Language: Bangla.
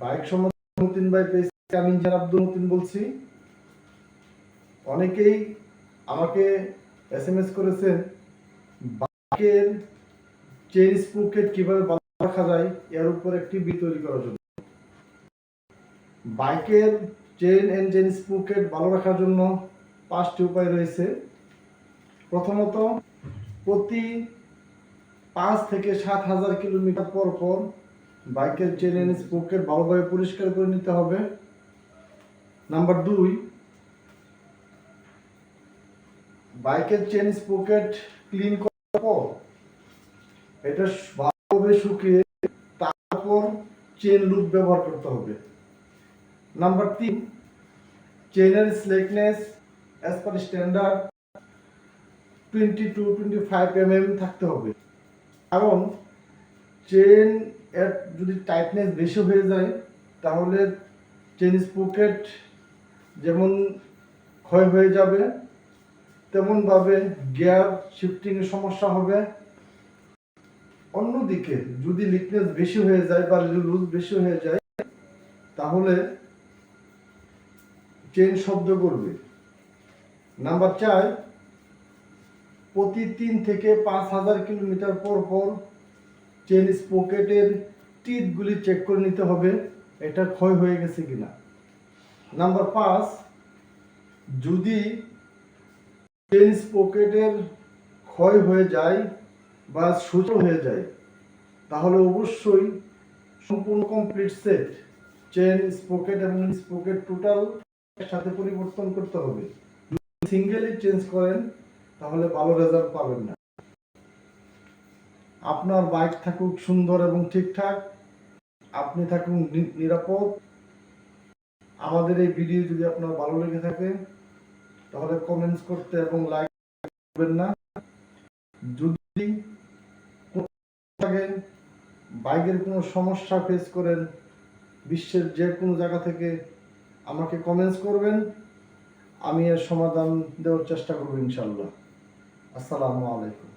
বাইক সম্বন্ধে পেয়েছি আমি আব্দুল বলছি। অনেকেই আমাকে এস এম এস করেছেন বাইকের চেইন স্প্রোকেট কীভাবে রাখা যায়, এর উপর একটি বি তৈরি করার জন্য। বাইকের এন্ড চেইন স্প্রোকেট ভালো রাখার জন্য পাঁচটি উপায় রয়েছে। প্রথমত, প্রতি পাঁচ থেকে সাত হাজার কিলোমিটার পর পর বাইকের চেন এন্ড স্প্রোকেট ভালোভাবে পরিষ্কার করে নিতে হবে। নাম্বার দুই, বাইকের চেন স্প্রোকেট ক্লিন করার পর এটা ভালোভাবে শুকিয়ে তারপর চেন লুপ ব্যবহার করতে হবে। নাম্বার তিন চেনের slackness as per standard twenty two twenty five M M থাকতে হবে। কারণ চেন এর যদি টাইটনেস বেশি হয়ে যায়, তাহলে চেন স্পোকেট যেমন ক্ষয় হয়ে যাবে, তেমনভাবে গিয়ার শিফটিংয়ের সমস্যা হবে। অন্যদিকে যদি লিকনেস বেশি হয়ে যায় বা লুজ বেশি হয়ে যায়, তাহলে চেন শব্দ করবে। নাম্বার চার, প্রতি তিন থেকে পাঁচ হাজার কিলোমিটার পর পর চেন স্পোকেটের টিথগুলি চেক করে নিতে হবে এটা ক্ষয় হয়ে গেছে কিনা। নাম্বার পাঁচ, যদি চেন স্পোকেটের ক্ষয় হয়ে যায় বা সূচন হয়ে যায়, তাহলে অবশ্যই সম্পূর্ণ কমপ্লিট সেট চেন স্পোকেট এবং স্পোকেট টোটাল সাথে পরিবর্তন করতে হবে। সিঙ্গেলি চেঞ্জ করেন, তাহলে ভালো রেজাল্ট পাবেন না। আপনার বাইক থাকুক সুন্দর এবং ঠিকঠাক, আপনি থাকুন নিরাপদ। আমাদের এই ভিডিও যদি আপনার ভালো লেগে থাকে, তাহলে কমেন্টস করতে এবং লাইক করবেন না। যদি বাইকের কোনো সমস্যা ফেস করেন, বিশ্বের যে কোনো জায়গা থেকে আমাকে কমেন্টস করবেন। আমি এর সমাধান দেওয়ার চেষ্টা করব ইনশাল্লাহ আসসালামু আলাইকুম।